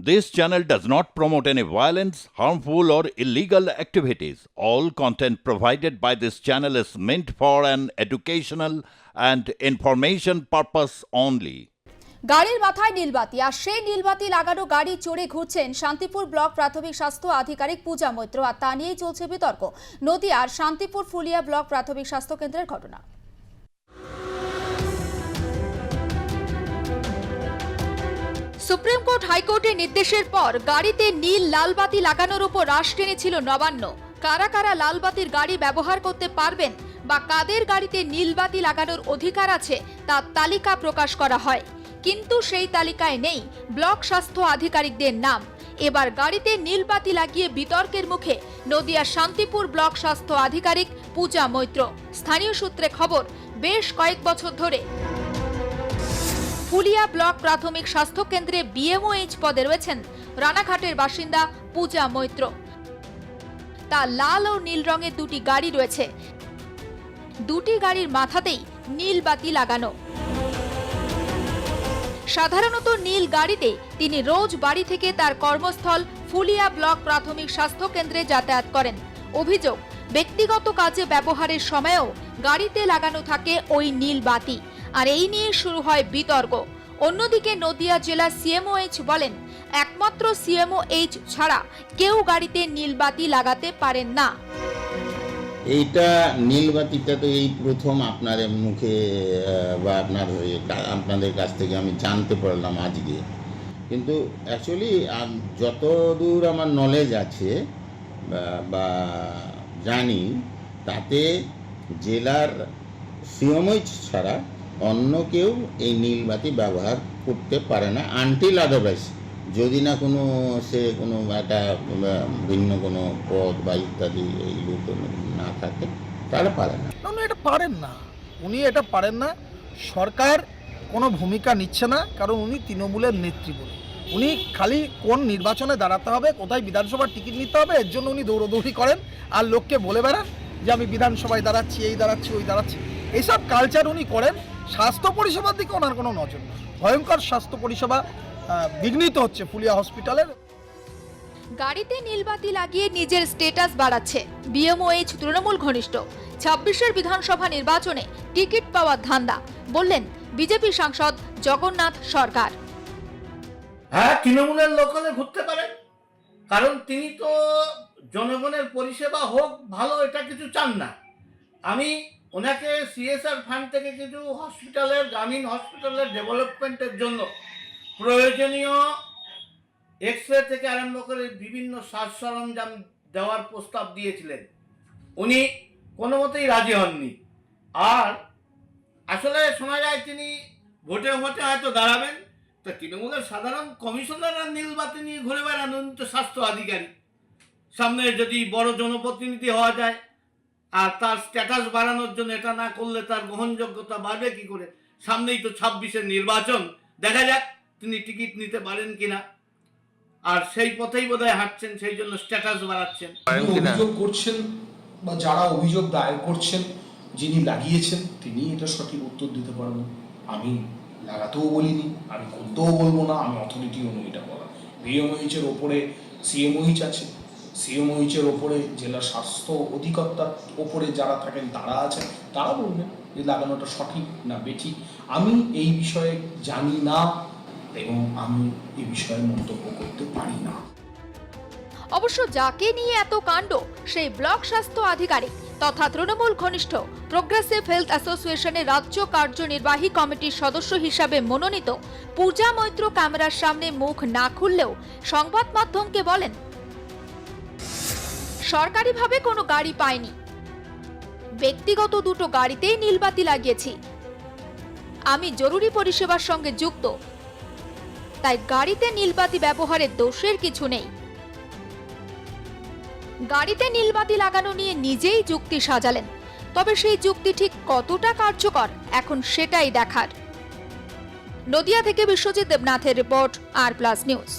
This channel does not promote any violence, harmful, or illegal activities. All content provided by this channel is meant for an educational and information purpose only. গাড়ির মাথায় নীলবাতি আর সেই নীলবাতি লাগানো গাড়ি চড়ে ঘুরছেন Shantipur block প্রাথমিক স্বাস্থ্য আধিকারিক পূজা মৈত্র আর তা নিয়েই চলছে বিতর্ক নদিয়ার শান্তিপুর ফুলিয়া ব্লক প্রাথমিক স্বাস্থ্য কেন্দ্রের ঘটনা সুপ্রিম কোর্ট হাইকোর্টের নির্দেশের পর গাড়িতে নীল লাল বাতি লাগানোর উপর রাশ টেনেছিল নবান্ন। কারা কারা লাল বাতির গাড়ি ব্যবহার করতে পারবেন বা কাদের গাড়িতে নীল বাতি লাগানোর অধিকার আছে তার তালিকা প্রকাশ করা হয়। কিন্তু সেই তালিকায় নেই ব্লক স্বাস্থ্য আধিকারিকদের নাম। এবার গাড়িতে নীল বাতি লাগিয়ে বিতর্কের মুখে নদিয়ার শান্তিপুর ব্লক স্বাস্থ্য আধিকারিক পূজা মৈত্র। স্থানীয় সূত্রে খবর, বেশ কয়েক বছর ধরে ফুলিয়া ব্লক প্রাথমিক স্বাস্থ্য কেন্দ্রে বিএমওএইচ পদে রয়েছেন রানাঘাটের বাসিন্দা পূজা মৈত্র। তা লাল ও নীল রঙের দুটি গাড়ি রয়েছে। দুটি গাড়ির মাথাতেই নীল বাতি লাগানো। সাধারণত নীল গাড়িতে তিনি রোজ বাড়ি থেকে তার কর্মস্থল ফুলিয়া ব্লক প্রাথমিক স্বাস্থ্য কেন্দ্রে যাতায়াত করেন। অভিযোগ, ব্যক্তিগত কাজে ব্যবহারের সময়ও গাড়িতে লাগানো থাকে ওই নীল বাতি। আর এই নিয়ে শুরু হয় বিতর্ক। অন্যদিকে নদিয়া জেলা সিএমওএইচ বলেন, একমাত্র সিএমওএইচ ছাড়া কেউ গাড়িতে নীল বাতি লাগাতে পারেন না। এইটা নীলবাতিটা তো এই প্রথম আপনার মুখে বা আপনার আপনাদের কাছ থেকে আমি জানতে পারলাম আজকে। কিন্তু অ্যাকচুয়ালি যত দূর আমার নলেজ আছে, বা- বা জানি, তাতে জেলার সিএমএইচ ছাড়া অন্য কেউ এই নীলবাতি ব্যবহার করতে পারে না। আনটিল আদারওয়াইজ যদি না কোনো, সে কোনো একটা ভিন্ন কোনো পদ বা ইত্যাদি এইগুলো না থাকে, তারা পারে না। না এটা পারেন না। উনি এটা পারেন না। সরকার কোনো ভূমিকা নিচ্ছে না, কারণ উনি তৃণমূলের নেত্রী বলে। উনি খালি কোন নির্বাচনে দাঁড়াতে হবে, কোথায় বিধানসভার টিকিট নিতে হবে, এর জন্য উনি দৌড়দৌড়ি করেন আর লোককে বলে বেড়ান যে, আমি বিধানসভায় দাঁড়াচ্ছি, এই দাঁড়াচ্ছি, ওই দাঁড়াচ্ছি। এইসব কালচার উনি করেন। স্বাস্থ্য পরিষেবার দিকে ওনার কোনো নজর নেই। ভয়ঙ্কর স্বাস্থ্য পরিষেবা বিঘ্নিত হচ্ছে ফুলিয়া হসপিটালের। গাড়িতে নীলবাতি লাগিয়ে নিজের স্টেটাস বাড়াচ্ছে বিএমওএইচ তৃণমূল ঘনিষ্ঠ। ছাব্বিশের বিধানসভা নির্বাচনে টিকিট পাওয়ার ধান্দা বললেন বিজেপি সাংসদ জগন্নাথ সরকার। হ্যাঁ তৃণমূলের লোক হলে ঘুরতে পারেন কারণ তিনি তো জনগণের পরিষেবা হোক ভালো এটা কিছু চান না। আমি ওনাকে সিএসআর ফান্ড থেকে কিছু হসপিটালের, গ্রামীণ হসপিটালের ডেভেলপমেন্টের জন্য প্রয়োজনীয় এক্স রে থেকে আরম্ভ করে বিভিন্ন সাজ সরঞ্জাম দেওয়ার প্রস্তাব দিয়েছিলেন। উনি কোনো মতেই রাজি হননি। আর আসলে শোনা যায় তিনি ভোটে ভোটে হয়তো দাঁড়াবেন, তো তৃণমূলের সাধারণ কমিশনার আর নীলবাতি নিয়ে ঘুরে বেড়ান, উনি তো স্বাস্থ্য আধিকারিক। সামনে যদি বড় জনপ্রতিনিধি হওয়া যায় আর তার স্ট্যাটাস বাড়ানোর জন্য এটা না করলে তার গ্রহণযোগ্যতা বাড়বে কি করে? সামনেই তো ছাব্বিশের নির্বাচন। দেখা যাক তিনি টিকিট নিতে পারেন কিনা। আর সেই পথেই বোধহয় হাঁটছেন সেই জন্য স্ট্যাটাস বাড়াচ্ছেন। অভিযোগ করছেন বা যারা অভিযোগ দায়ের করছেন যিনি লাগিয়েছেন তিনি এটা সঠিক উত্তর দিতে পারবেন। আমি লাগাতেও বলিনি আমি করতেও বলব না আমি অথরিটিও নই এটা বলা বিএমওইচ এর ওপরে সিএমওইচ আছে সিএমওইচ এর ওপরে, জেলা স্বাস্থ্য অধিকর্তার ওপরে যারা থাকেন, তারা আছেন, তারা বলবেন যে লাগানোটা সঠিক না বেঠিক। আমি এই বিষয়ে জানি না এবং আমি এই বিষয়ে মন্তব্য করতে পারি না। অবশ্য যাকে নিয়ে এত কাণ্ড, সেই ব্লক স্বাস্থ্য আধিকারিক তথা তৃণমূল ঘনিষ্ঠ প্রোগ্রেসিভ হেলথ অ্যাসোসিয়েশনের রাজ্য কার্যনির্বাহী কমিটির সদস্য হিসাবে মনোনীত পূজা মৈত্র ক্যামেরার সামনে মুখ না খুললেও সংবাদ মাধ্যমকে বলেন সরকারিভাবে কোনো গাড়ি পায়নি। ব্যক্তিগত দুটো গাড়িতেই নীলবাতি লাগিয়েছি। আমি জরুরি পরিষেবার সঙ্গে যুক্ত। তাই গাড়িতে নীলবাতি ব্যবহারের দোষের কিছু নেই। গাড়িতে নীলবাতি লাগানো নিয়ে নিজেই যুক্তি সাজালেন। তবে সেই যুক্তি ঠিক কতটা কার্যকর, এখন সেটাই দেখার। নদিয়া থেকে বিশ্বজিৎ দেবনাথের রিপোর্ট আর প্লাস নিউজ।